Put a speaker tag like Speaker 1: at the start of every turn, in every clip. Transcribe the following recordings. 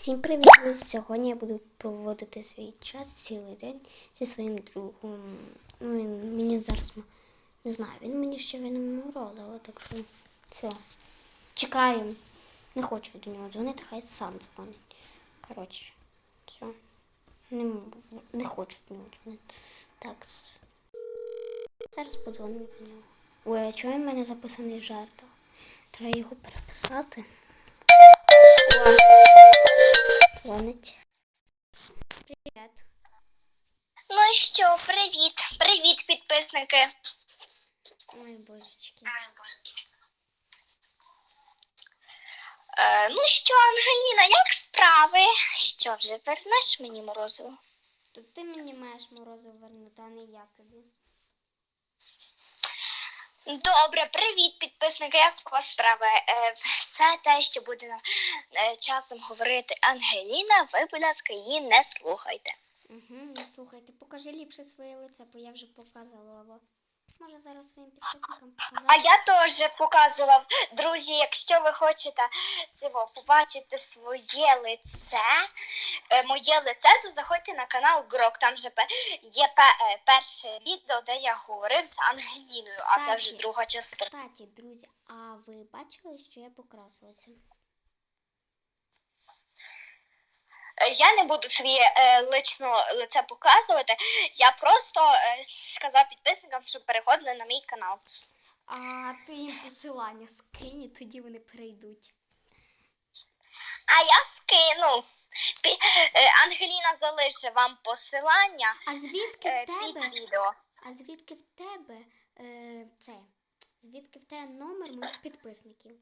Speaker 1: Всім привіт! Сьогодні я буду проводити свій час цілий день зі своїм другом. Ну, він мені зараз не знаю, він мені ще не морозив, так що все. Чекаємо. Не хочу до нього дзвонити, хай сам дзвонить. Коротше, все. Не, не хочу до нього дзвонити. Так. Зараз подзвонимо до нього. Ой, а чого в мене записаний жарт? Треба його переписати. О. Дзвонить. Привіт.
Speaker 2: Ну що, привіт, привіт, підписники.
Speaker 1: Ой, божечки.
Speaker 2: Е, ну що, Ангеліна, як справи? Що, вже вернеш мені морозиво?
Speaker 1: То ти мені маєш морозиво вернути, а не я тобі.
Speaker 2: Добре, привіт, підписники. Як у вас справи? Е, все те, що буде нам е, часом говорити Ангеліна, ви, будь ласка, її не слухайте.
Speaker 1: Угу, не слухайте, покажи ліпше своє лице, бо я вже показувала. Може зараз своїм підписникам показати?
Speaker 2: А я теж показувала, друзі, якщо ви хочете цього, побачити своє лице, е, моє лице, то заходьте на канал Грок. Там же є е, перше відео, де я говорив з Ангеліною, а це вже друга частина.
Speaker 1: Кстати, друзі, а ви бачили, що я покрасилася?
Speaker 2: Е, Я не буду своє е, лично лице показувати. Я просто е, сказав підписникам, щоб переходили на мій канал.
Speaker 1: А ти їм посилання скинь, і тоді вони перейдуть.
Speaker 2: А я скину. Пі- е, Ангеліна залише вам посилання
Speaker 1: А звідки
Speaker 2: е,
Speaker 1: в тебе?
Speaker 2: під відео.
Speaker 1: А звідки в тебе е, це? Звідки в тебе номер моїх підписників?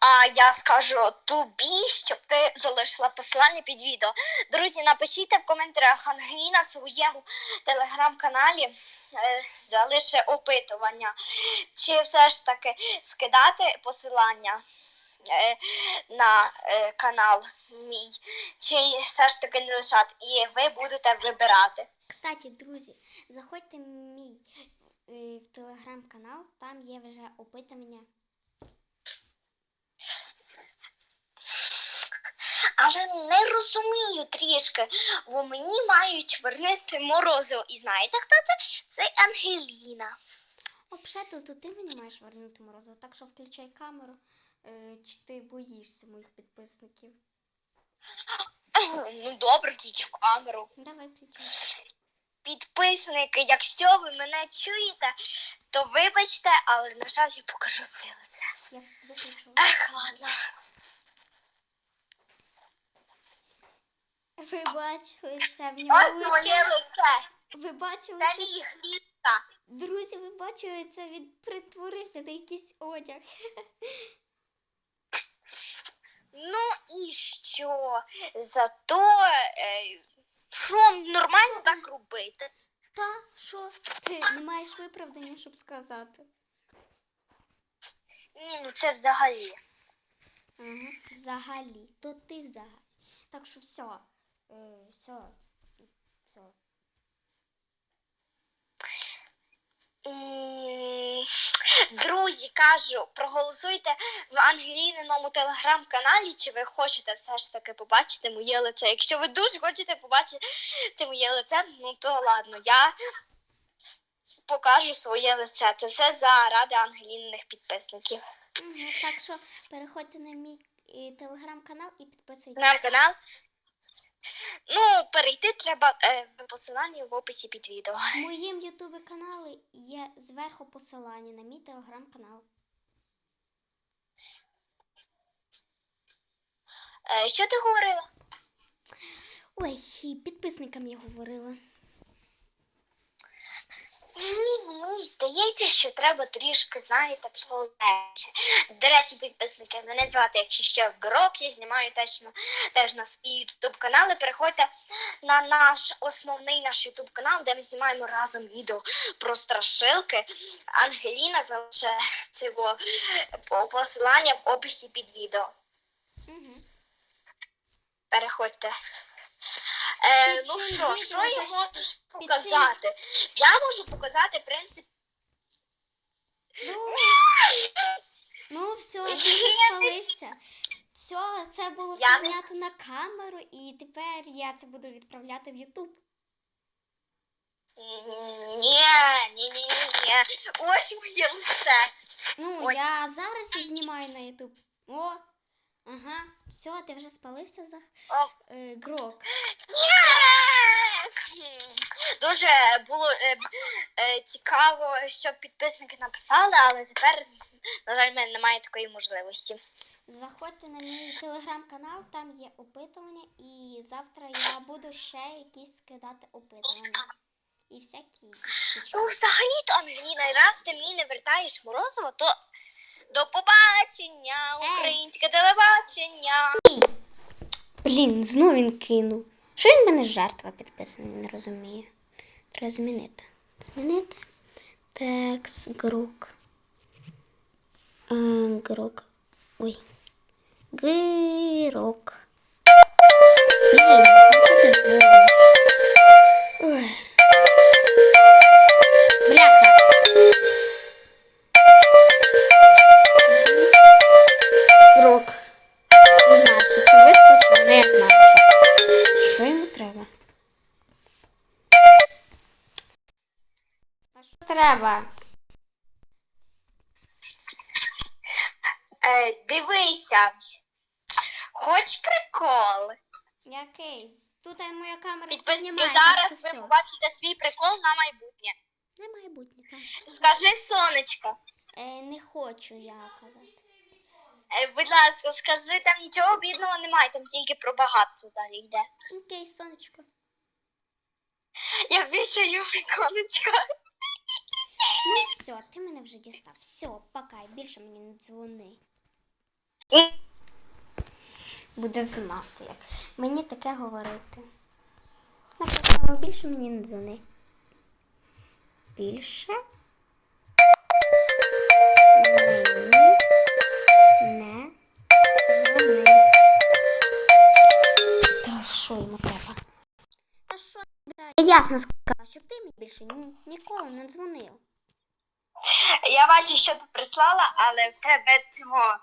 Speaker 2: А я скажу тобі, щоб ти залишила посилання під відео. Друзі, напишіть в коментарях Ангеліна в своєму телеграм-каналі е, залише опитування, чи все ж таки скидати посилання е, на е, канал мій, чи все ж таки не лишати. І ви будете вибирати.
Speaker 1: Кстати, друзі, заходьте в мій в телеграм-канал, там є вже опитування.
Speaker 2: Але не розумію трішки, бо мені мають вернути морозиво. І знаєте, хто це? Це Ангеліна.
Speaker 1: Взагалі, то ти мені маєш вернути морозиво, так що включай камеру, е, чи ти боїшся моїх підписників.
Speaker 2: Ну добре, включу камеру.
Speaker 1: Давай включай.
Speaker 2: Підписники, якщо ви мене чуєте, то вибачте, але на жаль, я покажу своє лице.
Speaker 1: Я.
Speaker 2: Ех, ладно.
Speaker 1: Ви бачили це в
Speaker 2: Ось
Speaker 1: нього
Speaker 2: моє
Speaker 1: лице? Ви бачили
Speaker 2: Це
Speaker 1: це?
Speaker 2: мій хлібка.
Speaker 1: Друзі, ви бачили це? Він притворився на якийсь одяг.
Speaker 2: Ну і що? Зато е, що нормально так робити.
Speaker 1: Та що? Ти не маєш виправдання, щоб сказати.
Speaker 2: Ні, ну це взагалі.
Speaker 1: Угу. Взагалі, то ти взагалі. Так що все. Все. Все.
Speaker 2: Друзі, кажу, проголосуйте в Ангеліниному телеграм-каналі, чи ви хочете все ж таки побачити моє лице. Якщо ви дуже хочете побачити моє лице, ну то ладно, я покажу своє лице. Це все заради Ангеліниних підписників.
Speaker 1: Так що переходьте на мій е, телеграм-канал і підписуйтесь.
Speaker 2: На канал. Ну, перейти треба е, в посиланні в описі під відео.
Speaker 1: В моїм ютубі каналі є зверху посилання на мій телеграм-канал.
Speaker 2: Е, що ти говорила?
Speaker 1: Ой, підписникам я говорила.
Speaker 2: Ні, ну, мені здається, що треба трішки, знаєте, полегше. До речі, підписники, мене звати, якщо що, Грок, я знімаю теж на, теж на свій ютуб канал. Переходьте на наш основний наш ютуб канал, де ми знімаємо разом відео про страшилки. Ангеліна залишає цього посилання в описі під відео.
Speaker 1: Угу.
Speaker 2: Переходьте. Е, ну що, що я можу показати? Я можу показати принцип.
Speaker 1: Ну, ну все, дуже спалився. Все, це було
Speaker 2: Я
Speaker 1: все
Speaker 2: не-
Speaker 1: знято на камеру, і тепер я це буду відправляти в Ютуб.
Speaker 2: Ні, ні, ні, ні, ні. Ось моє лице.
Speaker 1: Ну,
Speaker 2: Ой.
Speaker 1: я зараз і знімаю на Ютуб. О, ага, все, ти вже спалився за е, грок.
Speaker 2: Ні! Дуже було е, е, цікаво, що підписники написали, але тепер, на жаль, в мене немає такої можливості.
Speaker 1: Заходьте на мій телеграм-канал, там є опитування, і завтра я буду ще якісь скидати опитування. І всякі.
Speaker 2: Ну, взагалі-то, Ангеліна, раз ти мені не вертаєш морозиво, то до побачення, українське телебачення.
Speaker 1: Блін, знов він кинув. Що він мене жертва підписаний, не розуміє. Треба змінити. Змінити. Текс грок. Е, грок. Ой. Гирок. Блін, ну що ти що?
Speaker 2: Е, дивися. Хоч прикол.
Speaker 1: Який? Тут моя камера все
Speaker 2: Підписники
Speaker 1: знімає.
Speaker 2: зараз
Speaker 1: так
Speaker 2: ви
Speaker 1: все.
Speaker 2: побачите свій прикол на майбутнє.
Speaker 1: Не майбутнє, так.
Speaker 2: Скажи сонечко.
Speaker 1: Е, не хочу я казати.
Speaker 2: Е, будь ласка, скажи, там нічого бідного немає, там тільки про багатство далі йде.
Speaker 1: Окей, сонечко.
Speaker 2: Я більше люблю конечко.
Speaker 1: Ну все, ти мене вже дістав. Все, пока, більше мені не дзвони. Буде знати, як мені таке говорити. Написано, більше мені не дзвони. Більше не. Та що йому треба? Та що ясно сказала, щоб ти мені більше ні- ніколи не дзвонив.
Speaker 2: Я бачу, що ти прислала, але в тебе цього.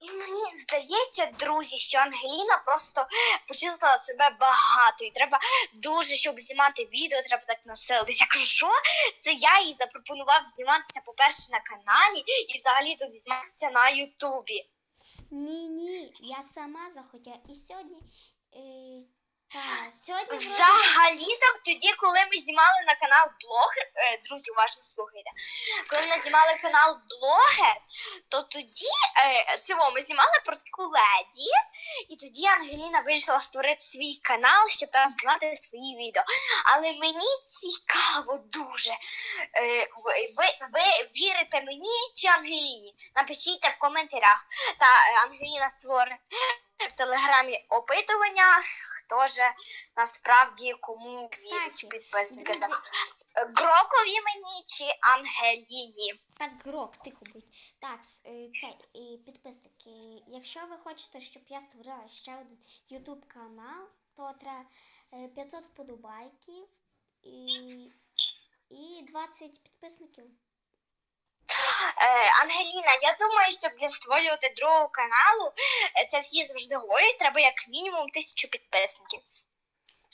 Speaker 2: І мені здається, друзі, що Ангеліна просто почувствувала себе багато. І треба дуже, щоб знімати відео, треба так населитися. Що? Це я їй запропонував зніматися, по-перше, на каналі і взагалі тут зніматися на Ютубі.
Speaker 1: Ні, ні, я сама захотіла. І сьогодні. Е, та, сьогодні
Speaker 2: Взагалі так тоді, коли ми знімали на канал блогер, е, друзі, уважно слухайте. Коли ми знімали канал блогер, то тоді е, цього ми знімали про таку леді, і тоді Ангеліна вирішила створити свій канал, щоб там знімати свої відео. Але мені цікаво дуже. Е, ви, ви, ви вірите мені чи Ангеліні? Напишіть в коментарях. Та е, Ангеліна створить в телеграмі опитування, хто же насправді кому вірить
Speaker 1: Кстати,
Speaker 2: підписники.
Speaker 1: друзі-
Speaker 2: Грокові мені чи Ангеліні?
Speaker 1: Так, грок, тихо будь. Так, е, це і підписники. Якщо ви хочете, щоб я створила ще один YouTube канал, то треба е, 500 вподобайків і, і 20 підписників.
Speaker 2: Е, Ангеліна, я думаю, щоб для створювати другого каналу, е, це всі завжди говорять, треба як мінімум тисячу підписників.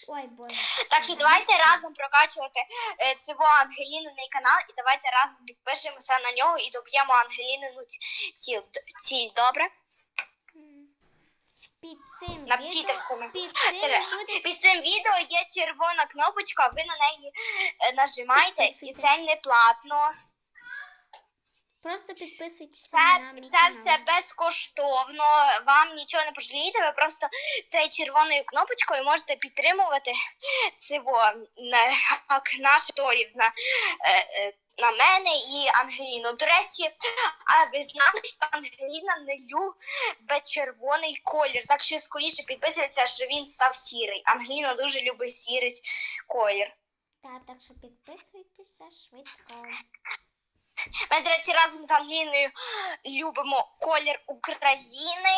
Speaker 1: Ой, боже.
Speaker 2: Так що давайте разом прокачувати е, цього Ангелінний канал і давайте разом підпишемося на нього і доб'ємо Ангелінину ціль. ціль. Добре?
Speaker 1: Під цим
Speaker 2: Напишіть
Speaker 1: відео, під цим буде
Speaker 2: Під цим відео є червона кнопочка, ви на неї нажимаєте, і це не платно.
Speaker 1: Просто підписуйтесь
Speaker 2: Це,
Speaker 1: на мій
Speaker 2: це
Speaker 1: канал.
Speaker 2: все безкоштовно. Вам нічого не пожалієте. Ви просто цією червоною кнопочкою можете підтримувати цього на, як наш торів на, е, е, на мене і Ангеліну. До речі, а ви знали, що Ангеліна не любить червоний колір, так що скоріше підписується, що він став сірий. Ангеліна дуже любить сірий колір.
Speaker 1: Та, так що підписуйтеся швидко.
Speaker 2: Ми, до речі, разом з Ангеліною любимо колір України,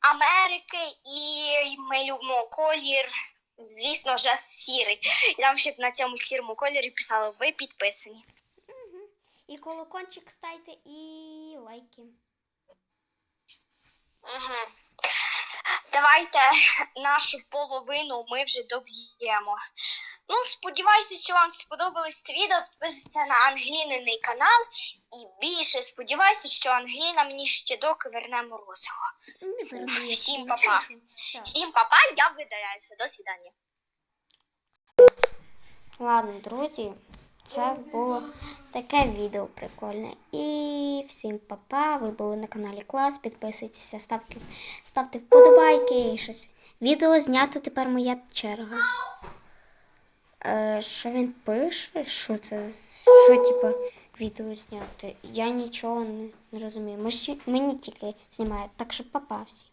Speaker 2: Америки, і ми любимо колір, звісно, вже сірий. І там ще б на цьому сірому кольорі писали ви підписані.
Speaker 1: І колокольчик ставте і лайки.
Speaker 2: Угу. Давайте нашу половину ми вже доб'ємо. Ну, сподіваюся, що вам сподобалось це відео. Підписуйтесь на Ангеліниний канал. І більше сподіваюся, що Ангеліна мені ще доки верне морозиво. Всім па-па. Всім папа, я видаляюся. До свидання.
Speaker 1: Ладно, друзі, це було таке відео прикольне. І всім па-па, ви були на каналі Клас. Підписуйтеся, ставте, ставте вподобайки і щось. Відео знято тепер моя черга. Е, що він пише? Що це? Що, типу, відео зняти? Я нічого не, не розумію. Мені, тільки знімають, так що па-па всім.